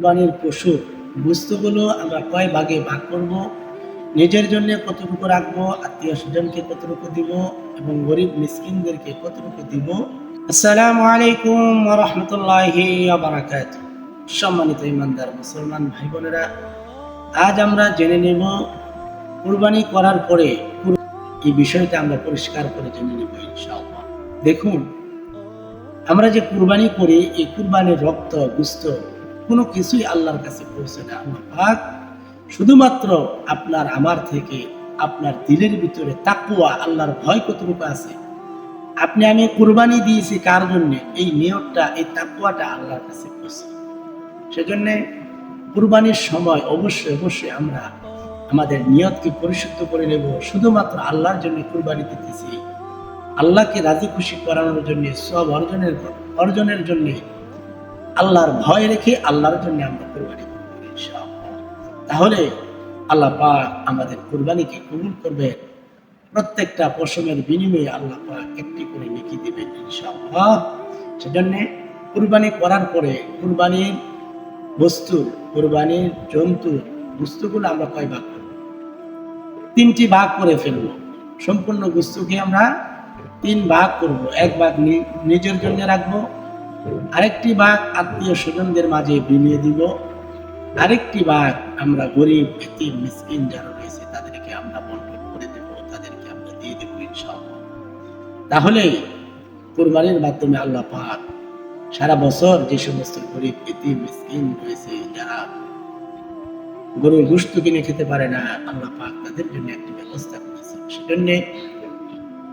কোরবানির পশু, বস্তুগুলো আমরা কয় ভাগে ভাগ করব? নিজের জন্য কতটুকু রাখব? আত্মীয় স্বজনকে কতটুকু দিব? এবং গরিব মিসকিনদেরকে কতটুকু দিব? আসসালামু আলাইকুম রহমতুল্লাহি সম্মানিত ইমানদার মুসলমান ভাই বোনেরা আজ আমরা জেনে নেব কুরবানি করার পরে এই বিষয়টা আমরা পরিষ্কার করে জেনে নেব ইনশাআল্লাহ। দেখুন, আমরা যে কুরবানি করি, এই কুরবানির রক্ত, গুস্ত কোনো কিছুই আল্লাহর কাছে পৌঁছে না। আল্লাহ পাক শুধুমাত্র আপনার, আমার থেকে আপনার দিলের ভিতরে তাকুয়া আল্লাহর ভয় কতটুকু আছে? আপনি, আমি কুরবানি দিয়েছি কার জন্য? এই নিয়তটা, এই তাকুয়াটা আল্লাহর কাছে পৌঁছে সেজন্যে কুরবানির সময় অবশ্যই অবশ্যই আমরা আমাদের নিয়তকে পরিশুদ্ধ করে নেব। শুধুমাত্র আল্লাহর জন্য কুরবানি দিতেছি। আল্লাহকে রাজি খুশি করানোর জন্য, সব অর্জনের অর্জনের জন্য আল্লাহর ভয় রেখে আল্লাহর জন্য আমরা কোরবানি করব। তাহলে আল্লাহ পাক আমাদের কোরবানিকে কবুল করবেন। প্রত্যেকটা পশমের বিনিময়ে আল্লাহ পাক একটি করে নেকি দিবেন ইনশাআল্লাহ। সেজন্য কুরবানি করার পরে কুরবানির বস্তু, কুরবানির জন্তু, বস্তুগুলো আমরা কয় ভাগ করব? তিনটি ভাগ করে ফেলব। সম্পূর্ণ বস্তুকে আমরা তিন ভাগ করব। এক ভাগ নিজের জন্য রাখব আরেকটি ভাগ আত্মীয় স্বজনদের মাঝে বিলিয়ে দিব। আরেকটি ভাগ আমরা গরিব, এতিম, মিসকিন যারা রয়েছে, তাদেরকে আমরা বন্টন করে দেব, তাদেরকে আমরা দিয়ে দেবো ইনশাআল্লাহ। তাহলে কোরবানির মাধ্যমে আল্লাহ পাক সারা বছর যে সমস্ত গরিব, এতিম, মিসকিন রয়েছে, যারা গরুর গুস্ত কিনে খেতে পারে না, আল্লাহ পাক তাদের জন্য একটি ব্যবস্থা করেছে সেজন্য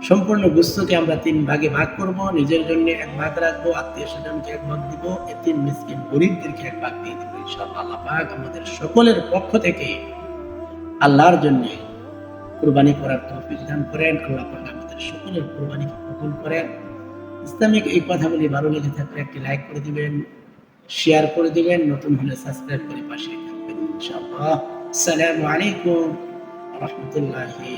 সম্পূর্ণ গুস্তকে আমরা তিন ভাগে ভাগ করব। নিজের জন্য এক ভাগ রাখব, আত্মীয় স্বজনকে এক ভাগ দিব এতিম মিসকিন গরিবদেরকে এক ভাগ দিয়ে দিব, ইনশাআল্লাহ। আল্লাহ পাক আমাদের সকলের পক্ষ থেকে আল্লাহর জন্য কুরবানি করার তৌফিক দান করেন। আল্লাহ পাক আমাদের সকলের কুরবানিকে কবুল করেন। ইসলামিক এই কথাগুলি ভালো লেগে থাকলে একটি লাইক করে দিবেন, শেয়ার করে দিবেন, নতুন হলে সাবস্ক্রাইব করে পাশে থাকবেন, ইনশাআল্লাহ। আসসালামু আলাইকুম রহমতুল্লাহি